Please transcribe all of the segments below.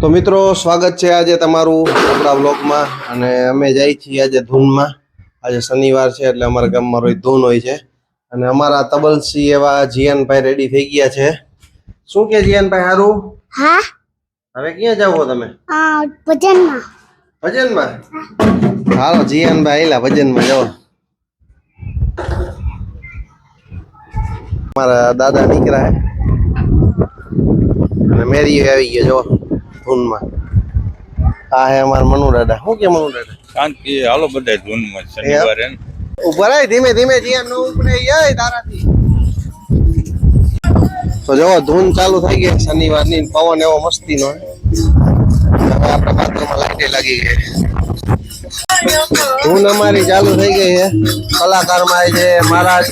તો મિત્રો સ્વાગત છે આજે તમારું આપણા બ્લોગમાં અને અમે જઈએ છીએ આજે ધૂનમાં. આજે શનિવાર છે એટલે અમારા ગામમાં રોજ ધૂન હોય છે. અને અમારા તબલસી એવા જીયાનભાઈ રેડી થઈ ગયા છે. શું કે જીયાનભાઈ સારું હા. હવે ક્યાં જાવો તમે? ભજનમાં. ભજનમાં? હાલો જીયાનભાઈ એલા ભજનમાં જાઓ. મારા દાદા નીકળ્યા અને મેરી આવી ગયો જો ધૂનમાં. આ હે અમારા મનુ દાદા. શું કે મનુ દાદા? શાંતિ હાલો બધા ધૂનમાં શનિવારે ઉભરાય ઊભા ધીમે ધીમે જીયાન નો ઉપરે યાય તારાથી. તો જો ધૂન ચાલુ થઈ ગઈ શનિવારની ને પવન એવો મસ્તીનો નો હવે આપણા બાથરૂમમાં લાઈટે લાગી ગઈ ધૂન અમારી ચાલુ થઈ ગઈ છે. કલાકારમાં છે મહારાજ,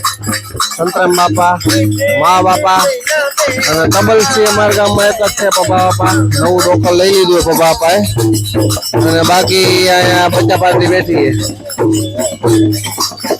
સંતરામ બાપા, મા બાપા, અને તબલસી અમારા ગામમાં એક જ છે પપ્પા બાપા. નવું ડોકર લઈ લીધું છે પપ્પા બાપાએ. અને બાકી અહીંયા બચ્ચા પાર્ટી બેઠી છે.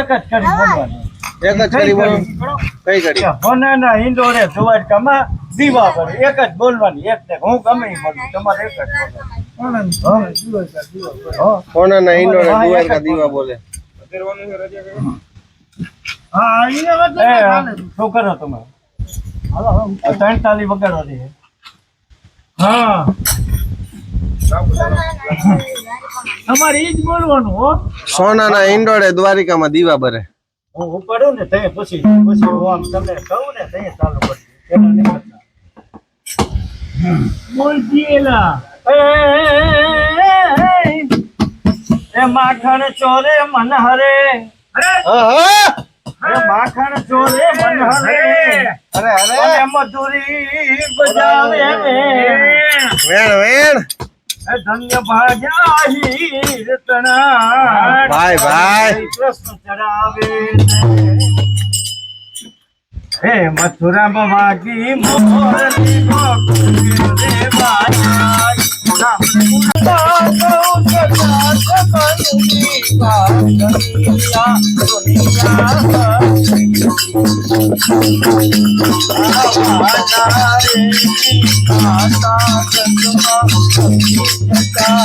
એક જ કરી બોલવાનું એક જ કરી બોલો કઈ કરી હોનાના હિંડોળે દ્વારકામાં દીવા કરે એક જ બોલવાની એક ને હું ગમે ઈ બોલું તમારે એક જ બોલવાનું હા. કોનાના હિંડોળે દ્વારકા દીવા બોલે એ, શું કરો તમે આ ત્રણ તાલી વગાડવાની છે. હા તમારે ઈ જ બોલવાનું હો સોનાના હિંડોળે દ્વારિકામાં દીવા બરે હું ઉપાડું ને તે પછી પછી હું આમ તમને કહું ને તે ચાલુ પડશે એના નિમિત્તે. બોલ જીએલા એ, એ માખણ ચોરે મન હરે! માખણ ચોરે મન હરે. અરે! અરે મધુરી બજાવે. વેણ વેણ! ધન્ય ભાગ્યા હીરતના ભાઈ, ભાઈ. કૃષ્ણ ચડાવે હે મથુરામાં વાગી મોરલી ગોકુળ રે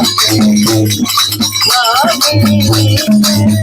Love me.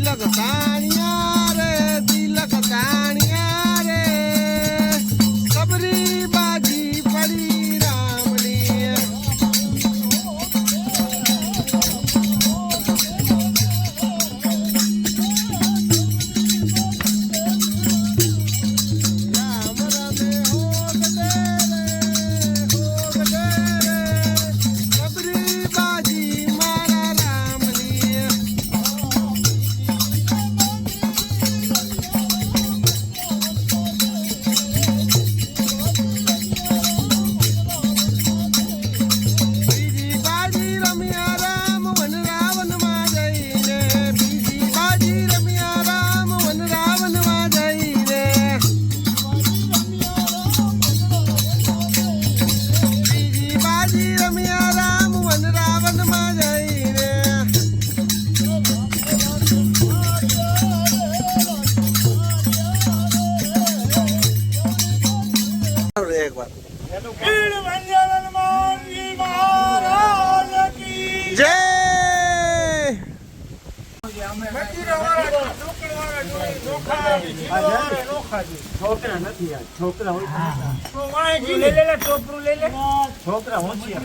love a sign. છોકરા નથી યાર છોકરા હોય છોકરા હોશિયાર.